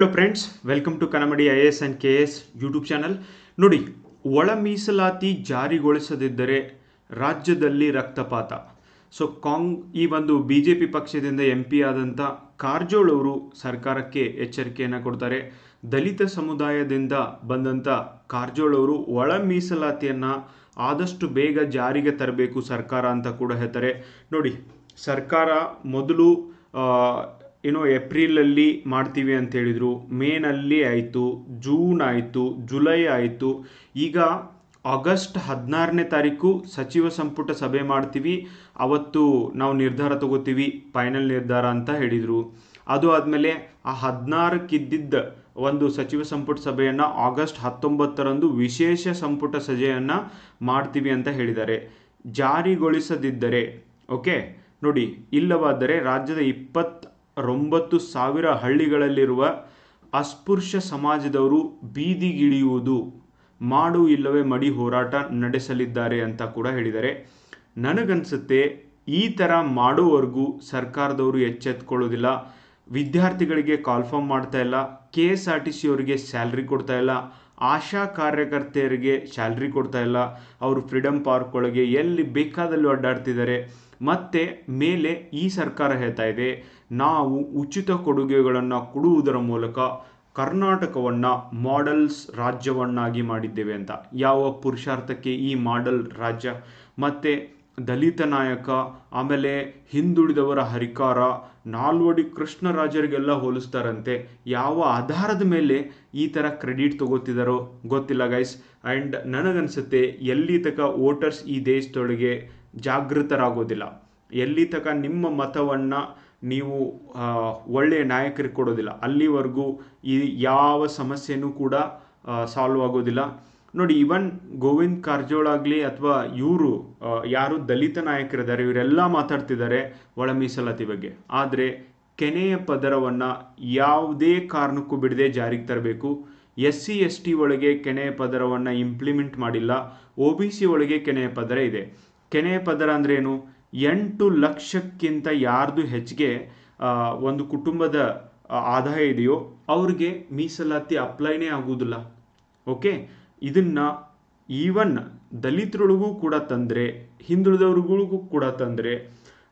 Hello friends welcome to ಕನ್ನಮಡಿ I S and K S YouTube channel ನೋಡಿ, ಒಳ ಮೀಸಲಾತಿ ಜಾರಿಗೊಳಿಸದಿದ್ದರೆ ರಾಜ್ಯದಲ್ಲಿ ರಕ್ತಪಾತ. ಸೊ ಕಾಂಗ್, ಈ ಒಂದು ಬಿ ಜೆ ಪಿ ಪಕ್ಷದಿಂದ ಎಂ ಪಿ ಆದಂಥ ಕಾರಜೋಳ್ ಅವರು ಸರ್ಕಾರಕ್ಕೆ ಎಚ್ಚರಿಕೆಯನ್ನು ಕೊಡ್ತಾರೆ. ದಲಿತ ಸಮುದಾಯದಿಂದ ಬಂದಂಥ ಕಾರಜೋಳ್ ಅವರು ಒಳ ಮೀಸಲಾತಿಯನ್ನು ಆದಷ್ಟು ಬೇಗ ಜಾರಿಗೆ ತರಬೇಕು ಸರ್ಕಾರ ಅಂತ ಕೂಡ ಹೇಳ್ತಾರೆ. ನೋಡಿ, ಸರ್ಕಾರ ಮೊದಲು ಏನೋ ಏಪ್ರಿಲಲ್ಲಿ ಮಾಡ್ತೀವಿ ಅಂತ ಹೇಳಿದರು, ಮೇನಲ್ಲಿ ಆಯಿತು, ಜೂನ್ ಆಯಿತು, ಜುಲೈ ಆಯಿತು. ಈಗ ಆಗಸ್ಟ್ ಹದಿನಾರನೇ ತಾರೀಕು ಸಚಿವ ಸಂಪುಟ ಸಭೆ ಮಾಡ್ತೀವಿ, ಅವತ್ತು ನಾವು ನಿರ್ಧಾರ ತಗೋತೀವಿ, ಫೈನಲ್ ನಿರ್ಧಾರ ಅಂತ ಹೇಳಿದರು. ಅದು ಆದಮೇಲೆ ಆ ಹದಿನಾರಕ್ಕಿದ್ದಿದ್ದ ಒಂದು ಸಚಿವ ಸಂಪುಟ ಸಭೆಯನ್ನು ಆಗಸ್ಟ್ ಹತ್ತೊಂಬತ್ತರಂದು ವಿಶೇಷ ಸಂಪುಟ ಸಭೆಯನ್ನು ಮಾಡ್ತೀವಿ ಅಂತ ಹೇಳಿದ್ದಾರೆ. ಜಾರಿಗೊಳಿಸದಿದ್ದರೆ, ಓಕೆ, ನೋಡಿ, ಇಲ್ಲವಾದರೆ ರಾಜ್ಯದ ಇಪ್ಪತ್ತೊಂಬತ್ತು ಸಾವಿರ ಹಳ್ಳಿಗಳಲ್ಲಿರುವ ಅಸ್ಪೃಶ್ಯ ಸಮಾಜದವರು ಬೀದಿಗಿಳಿಯುವುದು, ಮಾಡು ಇಲ್ಲವೇ ಮಡಿ ಹೋರಾಟ ನಡೆಸಲಿದ್ದಾರೆ ಅಂತ ಕೂಡ ಹೇಳಿದ್ದಾರೆ. ನನಗನ್ಸುತ್ತೆ ಈ ಥರ ಮಾಡೋವರೆಗೂ ಸರ್ಕಾರದವರು ಎಚ್ಚೆತ್ಕೊಳ್ಳೋದಿಲ್ಲ. ವಿದ್ಯಾರ್ಥಿಗಳಿಗೆ ಕಾಲ್ಫಾರ್ಮ್ ಮಾಡ್ತಾ ಇಲ್ಲ. K S R T C ಅವರಿಗೆ ಸ್ಯಾಲ್ರಿ ಕೊಡ್ತಾ ಇಲ್ಲ. ಆಶಾ ಕಾರ್ಯಕರ್ತೆಯರಿಗೆ ಸ್ಯಾಲ್ರಿ ಕೊಡ್ತಾ ಇಲ್ಲ. ಅವರು ಫ್ರೀಡಮ್ ಪಾರ್ಕ್ ಒಳಗೆ ಎಲ್ಲಿ ಬೇಕಾದಲ್ಲಿ ಅಡ್ಡಾಡ್ತಿದ್ದಾರೆ. ಮತ್ತೆ ಮೇಲೆ ಈ ಸರ್ಕಾರ ಹೇಳ್ತಾ ಇದೆ, ನಾವು ಉಚಿತ ಕೊಡುಗೆಗಳನ್ನು ಕೊಡುವುದರ ಮೂಲಕ ಕರ್ನಾಟಕವನ್ನು ಮಾಡೆಲ್ಸ್ ರಾಜ್ಯವನ್ನಾಗಿ ಮಾಡಿದ್ದೇವೆ ಅಂತ. ಯಾವ ಪುರುಷಾರ್ಥಕ್ಕೆ ಈ ಮಾಡೆಲ್ ರಾಜ್ಯ? ಮತ್ತು ದಲಿತ ನಾಯಕ, ಆಮೇಲೆ ಹಿಂದುಳಿದವರ ಹರಿಕಾರ, ನಾಲ್ವಡಿ ಕೃಷ್ಣರಾಜರಿಗೆಲ್ಲ ಹೋಲಿಸ್ತಾರಂತೆ. ಯಾವ ಆಧಾರದ ಮೇಲೆ ಈ ಥರ ಕ್ರೆಡಿಟ್ ತಗೋತಿದ್ದಾರೋ ಗೊತ್ತಿಲ್ಲ ಗೈಸ್ ಆ್ಯಂಡ್ ನನಗನ್ಸುತ್ತೆ, ಎಲ್ಲಿ ತಕ ವೋಟರ್ಸ್ ಈ ದೇಶದೊಳಗೆ ಜಾಗೃತರಾಗೋದಿಲ್ಲ. ಎಲ್ಲಿ ತನಕ ನಿಮ್ಮ ಮತವನ್ನು ನೀವು ಒಳ್ಳೆಯ ನಾಯಕರಿಗೆ ಕೊಡೋದಿಲ್ಲ. ಅಲ್ಲಿವರೆಗೂ ಈ ಯಾವ ಸಮಸ್ಯೆನೂ ಕೂಡ ಸಾಲ್ವ್ ಆಗೋದಿಲ್ಲ. ನೋಡಿ ಇವನ್ ಗೋವಿಂದ್ ಕಾರಜೋಳ ಆಗಲಿ ಅಥವಾ ಇವರು ಯಾರು ದಲಿತ ನಾಯಕರಿದ್ದಾರೆ, ಇವರೆಲ್ಲ ಮಾತಾಡ್ತಿದ್ದಾರೆ ಒಳ ಮೀಸಲಾತಿ ಬಗ್ಗೆ. ಆದರೆ ಕೆನೆಯ ಪದರವನ್ನು ಯಾವುದೇ ಕಾರಣಕ್ಕೂ ಬಿಡದೆ ಜಾರಿಗೆ ತರಬೇಕು. ಎಸ್ ಸಿ ಎಸ್ ಟಿ ಒಳಗೆ ಕೆನೆಯ ಪದರವನ್ನು ಇಂಪ್ಲಿಮೆಂಟ್ ಮಾಡಿಲ್ಲ. ಒ ಬಿ ಸಿ ಒಳಗೆ ಕೆನೆಯ ಪದರ ಇದೆ. ಕೆನೆಯ ಪದರ ಅಂದ್ರೇನು ಎಂಟು ಲಕ್ಷಕ್ಕಿಂತ ಯಾರ್ದು ಹೆಚ್ಚಿಗೆ ಒಂದು ಕುಟುಂಬದ ಆದಾಯ ಇದೆಯೋ ಅವ್ರಿಗೆ ಮೀಸಲಾತಿ ಅಪ್ಲೈನೇ ಆಗುವುದಿಲ್ಲ. ಓಕೆ? ಇದನ್ನ ಈವನ್ ದಲಿತರೊಳಗೂ ಕೂಡ ತಂದರೆ, ಹಿಂದುಳಿದವ್ರಿಗೂ ಕೂಡ ತಂದರೆ,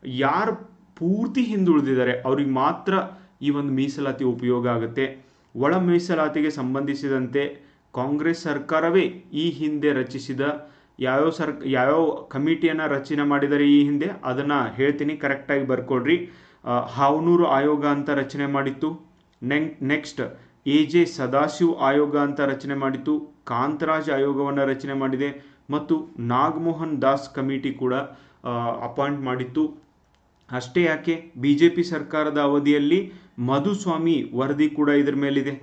ಯಾರು ಪೂರ್ತಿ ಹಿಂದುಳಿದಿದ್ದಾರೆ ಅವ್ರಿಗೆ ಮಾತ್ರ ಈ ಒಂದು ಮೀಸಲಾತಿ ಉಪಯೋಗ ಆಗುತ್ತೆ. ಒಳ ಮೀಸಲಾತಿಗೆ ಸಂಬಂಧಿಸಿದಂತೆ ಕಾಂಗ್ರೆಸ್ ಸರ್ಕಾರವೇ ಈ ಹಿಂದೆ ರಚಿಸಿದ ಯಾವ್ಯಾವ ಸರ್, ಯಾವ್ಯಾವ ಕಮಿಟಿಯನ್ನು ರಚನೆ ಮಾಡಿದ್ದಾರೆ ಈ ಹಿಂದೆ ಅದನ್ನು ಹೇಳ್ತೀನಿ ಕರೆಕ್ಟಾಗಿ ಬರ್ಕೊಡ್ರಿ ಹಾವನೂರು ಆಯೋಗ ಅಂತ ರಚನೆ ಮಾಡಿತ್ತು. ನೆಂಗ್ ನೆಕ್ಸ್ಟ್, ಎ ಜೆ ಸದಾಶಿವ್ ಆಯೋಗ ಅಂತ ರಚನೆ ಮಾಡಿತ್ತು. ಕಾಂತರಾಜ್ ಆಯೋಗವನ್ನು ರಚನೆ ಮಾಡಿದೆ. ಮತ್ತು ನಾಗಮೋಹನ್ ದಾಸ್ ಕಮಿಟಿ ಕೂಡ ಅಪಾಯಿಂಟ್ ಮಾಡಿತ್ತು. ಅಷ್ಟೇ ಯಾಕೆ ಬಿ ಜೆ ಪಿ ಸರ್ಕಾರದ ಅವಧಿಯಲ್ಲಿ ಮಧುಸ್ವಾಮಿ ವರದಿ ಕೂಡ ಇದ್ರ ಮೇಲಿದೆ.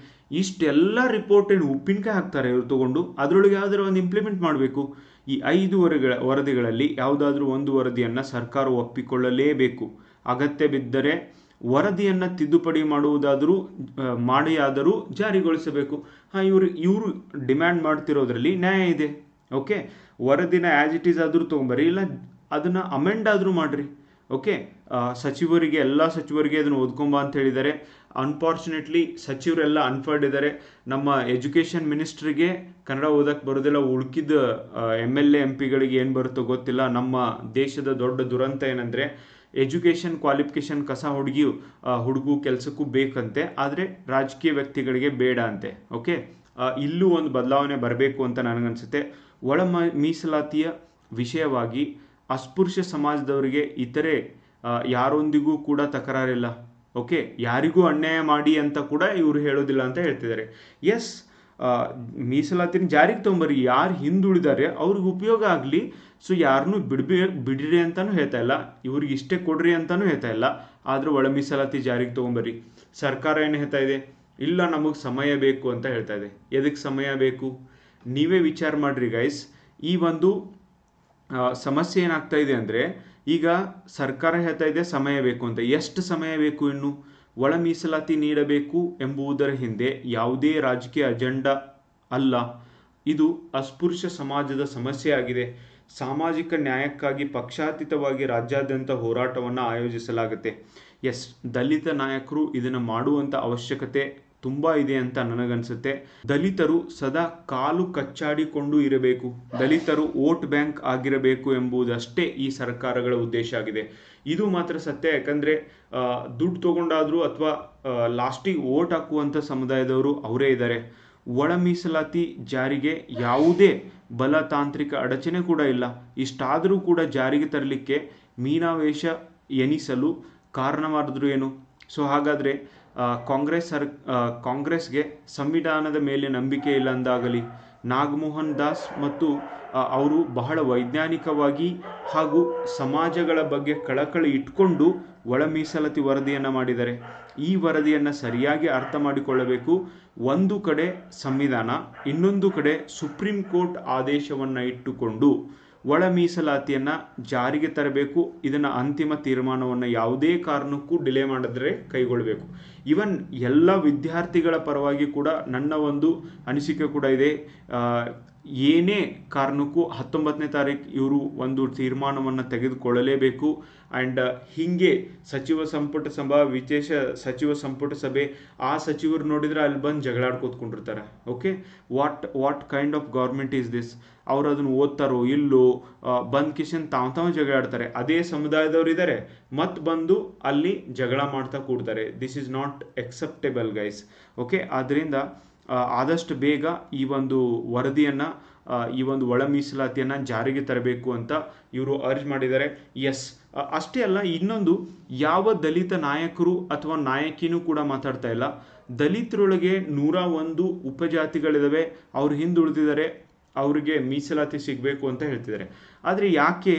ಇಷ್ಟೆಲ್ಲ ರಿಪೋರ್ಟ್ ಏನು ಉಪ್ಪಿನಕಾಯಿ ಹಾಕ್ತಾರೆ ಇವರು ತಗೊಂಡು? ಅದರೊಳಗೆ ಯಾವ್ದಾದ್ರು ಒಂದು ಇಂಪ್ಲಿಮೆಂಟ್ ಮಾಡಬೇಕು. ಈ ಐದು ವರಗಳ ವರದಿಗಳಲ್ಲಿ ಯಾವುದಾದ್ರೂ ಒಂದು ವರದಿಯನ್ನು ಸರ್ಕಾರ ಒಪ್ಪಿಕೊಳ್ಳಲೇಬೇಕು. ಅಗತ್ಯ ಬಿದ್ದರೆ ವರದಿಯನ್ನು ತಿದ್ದುಪಡಿ ಮಾಡುವುದಾದರೂ ಮಾಡಿಯಾದರೂ ಜಾರಿಗೊಳಿಸಬೇಕು. ಹಾಂ, ಇವರು ಇವರು ಡಿಮ್ಯಾಂಡ್ ಮಾಡ್ತಿರೋದ್ರಲ್ಲಿ ನ್ಯಾಯ ಇದೆ. ಓಕೆ? ವರದಿನ ಆ್ಯಸ್ ಇಟ್ ಈಸ್ ಆದರೂ ತೊಗೊಂಬರಿ ಇಲ್ಲ ಅದನ್ನು ಅಮೆಂಡ್ ಆದರೂ ಮಾಡಿರಿ. ಓಕೆ ಸಚಿವರಿಗೆ, ಎಲ್ಲ ಸಚಿವರಿಗೆ ಅದನ್ನು ಓದ್ಕೊಂಬ ಅಂತ ಹೇಳಿದ್ದಾರೆ. ಅನ್ಫಾರ್ಚುನೇಟ್ಲಿ ಸಚಿವರೆಲ್ಲ ಅನ್ಫರ್ಡ್ ಇದ್ದಾರೆ. ನಮ್ಮ ಎಜುಕೇಷನ್ ಮಿನಿಸ್ಟ್ರಿಗೆ ಕನ್ನಡ ಓದಕ್ಕೆ ಬರೋದಿಲ್ಲ. ಉಳ್ಕಿದ ಎಂ ಎಲ್ ಎ ಎಂ ಪಿಗಳಿಗೆ ಏನು ಬರುತ್ತೋ ಗೊತ್ತಿಲ್ಲ. ನಮ್ಮ ದೇಶದ ದೊಡ್ಡ ದುರಂತ ಏನಂದರೆ ಎಜುಕೇಷನ್ ಕ್ವಾಲಿಫಿಕೇಷನ್ ಕಸ ಹುಡುಗಿ ಹುಡುಗು ಕೆಲಸಕ್ಕೂ ಬೇಕಂತೆ. ಆದರೆ ರಾಜಕೀಯ ವ್ಯಕ್ತಿಗಳಿಗೆ ಬೇಡ ಅಂತೆ. ಓಕೆ ಇಲ್ಲೂ ಒಂದು ಬದಲಾವಣೆ ಬರಬೇಕು ಅಂತ ನನಗನ್ಸುತ್ತೆ. ಒಳ ಮೀಸಲಾತಿಯ ವಿಷಯವಾಗಿ ಅಸ್ಪೃಶ್ಯ ಸಮಾಜದವರಿಗೆ ಇತರೆ ಯಾರೊಂದಿಗೂ ಕೂಡ ತಕರಾರಿಲ್ಲ. ಓಕೆ? ಯಾರಿಗೂ ಅನ್ಯಾಯ ಮಾಡಿ ಅಂತ ಕೂಡ ಇವರು ಹೇಳೋದಿಲ್ಲ ಅಂತ ಹೇಳ್ತಿದ್ದಾರೆ. ಎಸ್ ಮೀಸಲಾತಿನ ಜಾರಿಗೆ ತೊಂಬರಿ ಯಾರು ಹಿಂದುಳಿದಾರೆ ಅವ್ರಿಗೆ ಉಪಯೋಗ ಆಗಲಿ. ಸೊ ಯಾರನ್ನೂ ಬಿಡ್ಬಿ, ಬಿಡ್ರಿ ಅಂತಲೂ ಹೇಳ್ತಾ ಇಲ್ಲ. ಇವ್ರಿಗೆ ಇಷ್ಟೇ ಕೊಡ್ರಿ ಅಂತಲೂ ಹೇಳ್ತಾ ಇಲ್ಲ. ಆದರೂ ಒಳ ಮೀಸಲಾತಿ ಜಾರಿಗೆ ತೊಗೊಂಬರಿ ಸರ್ಕಾರ ಏನು ಹೇಳ್ತಾ ಇದೆ? ಇಲ್ಲ, ನಮಗೆ ಸಮಯ ಬೇಕು ಅಂತ ಹೇಳ್ತಾ ಇದೆ. ಎದಕ್ಕೆ ಸಮಯ ಬೇಕು? ನೀವೇ ವಿಚಾರ ಮಾಡಿರಿ ಗೈಸ್ ಈ ಒಂದು ಸಮಸ್ಯೆ ಏನಾಗ್ತಾ ಇದೆ ಅಂದರೆ, ಈಗ ಸರ್ಕಾರ ಹೇಳ್ತಾ ಇದೆ ಸಮಯ ಬೇಕು ಅಂತ. ಎಷ್ಟು ಸಮಯ ಬೇಕು ಇನ್ನು? ಒಳ ಮೀಸಲಾತಿ ನೀಡಬೇಕು ಎಂಬುದರ ಹಿಂದೆ ಯಾವುದೇ ರಾಜಕೀಯ ಅಜೆಂಡಾ ಅಲ್ಲ. ಇದು ಅಸ್ಪೃಶ್ಯ ಸಮಾಜದ ಸಮಸ್ಯೆ ಆಗಿದೆ. ಸಾಮಾಜಿಕ ನ್ಯಾಯಕ್ಕಾಗಿ ಪಕ್ಷಾತೀತವಾಗಿ ರಾಜ್ಯಾದ್ಯಂತ ಹೋರಾಟವನ್ನು ಆಯೋಜಿಸಲಾಗುತ್ತೆ. ಎಸ್, ದಲಿತ ನಾಯಕರು ಇದನ್ನು ಮಾಡುವಂಥ ಅವಶ್ಯಕತೆ ತುಂಬ ಇದೆ ಅಂತ ನನಗನ್ಸುತ್ತೆ. ದಲಿತರು ಸದಾ ಕಾಲು ಕಚ್ಚಾಡಿಕೊಂಡು ಇರಬೇಕು. ದಲಿತರು ವೋಟ್ ಬ್ಯಾಂಕ್ ಆಗಿರಬೇಕು ಎಂಬುದಷ್ಟೇ ಈ ಸರ್ಕಾರಗಳ ಉದ್ದೇಶ ಆಗಿದೆ. ಇದು ಮಾತ್ರ ಸತ್ಯ, ಯಾಕಂದರೆ ದುಡ್ಡು ತೊಗೊಂಡಾದರೂ ಅಥವಾ ಲಾಸ್ಟಿಗೆ ವೋಟ್ ಹಾಕುವಂಥ ಸಮುದಾಯದವರು ಅವರೇ ಇದ್ದಾರೆ ಒಳ ಮೀಸಲಾತಿ ಜಾರಿಗೆ ಯಾವುದೇ ಬಲತಾಂತ್ರಿಕ ಅಡಚಣೆ ಕೂಡ ಇಲ್ಲ. ಇಷ್ಟಾದರೂ ಕೂಡ ಜಾರಿಗೆ ತರಲಿಕ್ಕೆ ಮೀನಾವೇಶ ಎನಿಸಲು ಕಾರಣವಾದ್ರು ಏನು? ಸೊ ಹಾಗಾದರೆ ಕಾಂಗ್ರೆಸ್ ಸರ್ ಕಾಂಗ್ರೆಸ್ಗೆ ಸಂವಿಧಾನದ ಮೇಲೆ ನಂಬಿಕೆ ಇಲ್ಲ ಅಂದಾಗಲಿ ನಾಗಮೋಹನ್ ದಾಸ್ ಮತ್ತು ಅವರು ಬಹಳ ವೈಜ್ಞಾನಿಕವಾಗಿ ಹಾಗೂ ಸಮಾಜಗಳ ಬಗ್ಗೆ ಕಳಕಳಿ ಇಟ್ಕೊಂಡು ಒಳ ಮೀಸಲಾತಿ ವರದಿಯನ್ನು ಮಾಡಿದ್ದಾರೆ. ಈ ವರದಿಯನ್ನು ಸರಿಯಾಗಿ ಅರ್ಥ ಮಾಡಿಕೊಳ್ಳಬೇಕು. ಒಂದು ಕಡೆ ಸಂವಿಧಾನ, ಇನ್ನೊಂದು ಕಡೆ ಸುಪ್ರೀಂ ಕೋರ್ಟ್ ಆದೇಶವನ್ನು ಇಟ್ಟುಕೊಂಡು ಒಳ ಮೀಸಲಾತಿಯನ್ನು ಜಾರಿಗೆ ತರಬೇಕು. ಇದನ್ನು ಅಂತಿಮ ತೀರ್ಮಾನವನ್ನು ಯಾವುದೇ ಕಾರಣಕ್ಕೂ ಡಿಲೇ ಮಾಡಿದ್ರೆ ಕೈಗೊಳ್ಳಬೇಕು. ಇವನ್ ಎಲ್ಲ ವಿದ್ಯಾರ್ಥಿಗಳ ಪರವಾಗಿ ಕೂಡ ನನ್ನ ಒಂದು ಅನಿಸಿಕೆ ಕೂಡ ಇದೆ. ಏನೇ ಕಾರಣಕ್ಕೂ ಹತ್ತೊಂಬತ್ತನೇ ತಾರೀಕು ಇವರು ಒಂದು ತೀರ್ಮಾನವನ್ನು ತೆಗೆದುಕೊಳ್ಳಲೇಬೇಕು. ಆ್ಯಂಡ್ ಹೀಗೆ ಸಚಿವ ಸಂಪುಟ ಸಭಾ, ವಿಶೇಷ ಸಚಿವ ಸಂಪುಟ ಸಭೆ, ಆ ಸಚಿವರು ನೋಡಿದ್ರೆ ಅಲ್ಲಿ ಬಂದು ಜಗಳಾಡ್ಕೋತ್ಕೊಂಡಿರ್ತಾರೆ okay? What what kind of government is this ಅವ್ರು ಅದನ್ನು ಓದ್ತಾರೋ ಇಲ್ಲೋ? ಬಂದ್ ಕಿಶನ್ ತಾವ್ ತಾವ್ ಜಗಳಾಡ್ತಾರೆ. ಅದೇ ಸಮುದಾಯದವ್ರು ಇದ್ದಾರೆ ಮತ್ತೆ ಬಂದು ಅಲ್ಲಿ ಜಗಳ ಮಾಡ್ತಾ ಕೂಡ್ತಾರೆ. This is not acceptable guys okay? ಆದ್ದರಿಂದ ಆದಷ್ಟು ಬೇಗ ಈ ಒಂದು ವರದಿಯನ್ನು ಈ ಒಂದು ಒಳ ಮೀಸಲಾತಿಯನ್ನು ಜಾರಿಗೆ ತರಬೇಕು ಅಂತ ಇವರು ಅರ್ಜ್ ಮಾಡಿದ್ದಾರೆ. ಎಸ್ ಅಷ್ಟೇ ಅಲ್ಲ, ಇನ್ನೊಂದು ಯಾವ ದಲಿತ ನಾಯಕರು ಅಥವಾ ನಾಯಕಿನೂ ಕೂಡ ಮಾತಾಡ್ತಾ ಇಲ್ಲ. ದಲಿತರೊಳಗೆ ನೂರ ಒಂದು ಉಪಜಾತಿಗಳಿದ್ದಾವೆ ಅವ್ರು ಹಿಂದುಳಿದಿದ್ದಾರೆ, ಅವರಿಗೆ ಮೀಸಲಾತಿ ಸಿಗಬೇಕು ಅಂತ ಹೇಳ್ತಿದ್ದಾರೆ. ಆದರೆ ಯಾಕೆ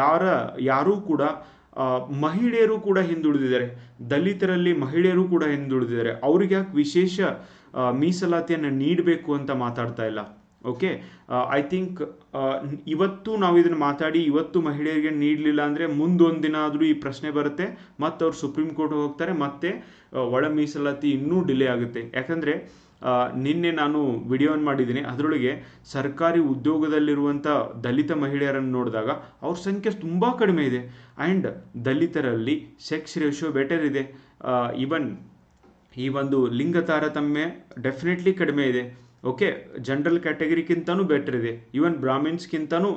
ಯಾರ, ಯಾರೂ ಕೂಡ ಮಹಿಳೆಯರು ಕೂಡ ಹಿಂದುಳಿದಿದ್ದಾರೆ. ದಲಿತರಲ್ಲಿ ಮಹಿಳೆಯರು ಕೂಡ ಹಿಂದುಳಿದಿದ್ದಾರೆ. ಅವ್ರಿಗೆ ಯಾಕೆ ವಿಶೇಷ ಮೀಸಲಾತಿಯನ್ನು ನೀಡಬೇಕು ಅಂತ ಮಾತಾಡ್ತಾ ಇಲ್ಲ. ಓಕೆ ಐ ಥಿಂಕ್ ಇವತ್ತು ನಾವು ಇದನ್ನು ಮಾತಾಡಿ ಇವತ್ತು ಮಹಿಳೆಯರಿಗೆ ನೀಡಲಿಲ್ಲ ಅಂದರೆ ಮುಂದೊಂದು ದಿನ ಆದರೂ ಈ ಪ್ರಶ್ನೆ ಬರುತ್ತೆ. ಮತ್ತು ಅವ್ರು ಸುಪ್ರೀಂ ಕೋರ್ಟ್ ಹೋಗ್ತಾರೆ. ಮತ್ತೆ ಒಳ ಮೀಸಲಾತಿ ಇನ್ನೂ ಡಿಲೇ ಆಗುತ್ತೆ. ಯಾಕಂದರೆ ನಿನ್ನೆ ನಾನು ವಿಡಿಯೋನ್ ಮಾಡಿದ್ದೀನಿ. ಅದರೊಳಗೆ ಸರ್ಕಾರಿ ಉದ್ಯೋಗದಲ್ಲಿರುವಂಥ ದಲಿತ ಮಹಿಳೆಯರನ್ನು ನೋಡಿದಾಗ ಅವ್ರ ಸಂಖ್ಯೆ ತುಂಬ ಕಡಿಮೆ ಇದೆ. ಆ್ಯಂಡ್ ದಲಿತರಲ್ಲಿ ಸೆಕ್ಸ್ ರೇಷಿಯೋ ಬೆಟರ್ ಇದೆ. ಈವನ್ ಈ ಒಂದು ಲಿಂಗ ತಾರತಮ್ಯ ಡೆಫಿನೆಟ್ಲಿ ಕಡಿಮೆ ಇದೆ. ಓಕೆ ಜನರಲ್ ಕ್ಯಾಟಗರಿಗಿಂತನೂ ಬೆಟರ್ ಇದೆ. ಈವನ್ ಬ್ರಾಹ್ಮಿನ್ಸ್ಗಿಂತನೂ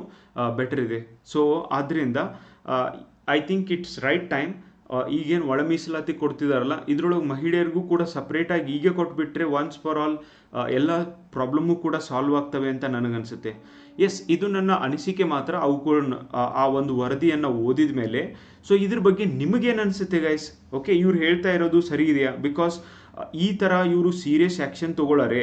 ಬೆಟರ್ ಇದೆ. ಸೊ ಆದ್ದರಿಂದ I think it's right time ಈಗೇನು ಒಳ ಮೀಸಲಾತಿ ಕೊಡ್ತಿದಾರಲ್ಲ, ಇದ್ರೊಳಗೆ ಮಹಿಳೆಯರಿಗೂ ಕೂಡ ಸಪ್ರೇಟಾಗಿ ಈಗ ಕೊಟ್ಬಿಟ್ರೆ ಒನ್ಸ್ ಫಾರ್ ಆಲ್ ಎಲ್ಲ ಪ್ರಾಬ್ಲಮ್ಮು ಕೂಡ ಸಾಲ್ವ್ ಆಗ್ತವೆ ಅಂತ ನನಗನ್ಸುತ್ತೆ. ಎಸ್ ಇದು ನನ್ನ ಅನಿಸಿಕೆ ಮಾತ್ರ. ಅವುಗಳನ್ನ, ಆ ಒಂದು ವರದಿಯನ್ನು ಓದಿದ ಮೇಲೆ. ಸೊ ಇದ್ರ ಬಗ್ಗೆ ನಿಮಗೇನು ಅನಿಸುತ್ತೆ ಗೈಸ್ ಓಕೆ ಇವ್ರು ಹೇಳ್ತಾ ಇರೋದು ಸರಿ ಇದೆಯಾ? ಬಿಕಾಸ್ ಈ ಥರ ಇವರು ಸೀರಿಯಸ್ ಆ್ಯಕ್ಷನ್ ತೊಗೊಳ್ಳಾರೆ,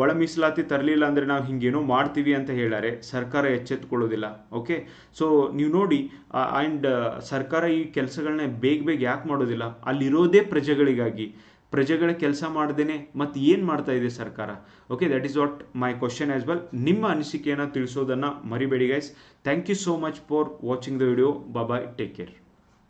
ಒಳ ಮೀಸಲಾತಿ ತರಲಿಲ್ಲ ಅಂದರೆ ನಾವು ಹಿಂಗೇನೋ ಮಾಡ್ತೀವಿ ಅಂತ ಹೇಳಾರೆ ಸರ್ಕಾರ ಎಚ್ಚೆತ್ಕೊಳ್ಳೋದಿಲ್ಲ. ಓಕೆ ಸೊ ನೀವು ನೋಡಿ ಆ್ಯಂಡ್ ಸರ್ಕಾರ ಈ ಕೆಲಸಗಳನ್ನ ಬೇಗ ಬೇಗ ಯಾಕೆ ಮಾಡೋದಿಲ್ಲ? ಅಲ್ಲಿರೋದೇ ಪ್ರಜೆಗಳಿಗಾಗಿ. ಪ್ರಜೆಗಳ ಕೆಲಸ ಮಾಡ್ದೇನೆ ಮತ್ತು ಏನು ಮಾಡ್ತಾ ಇದೆ ಸರ್ಕಾರ? Okay that is what my question as well ನಿಮ್ಮ ಅನಿಸಿಕೆಯನ್ನು ತಿಳಿಸೋದನ್ನು ಮರಿಬೇಡಿ guys thank you so much for watching the video bye take care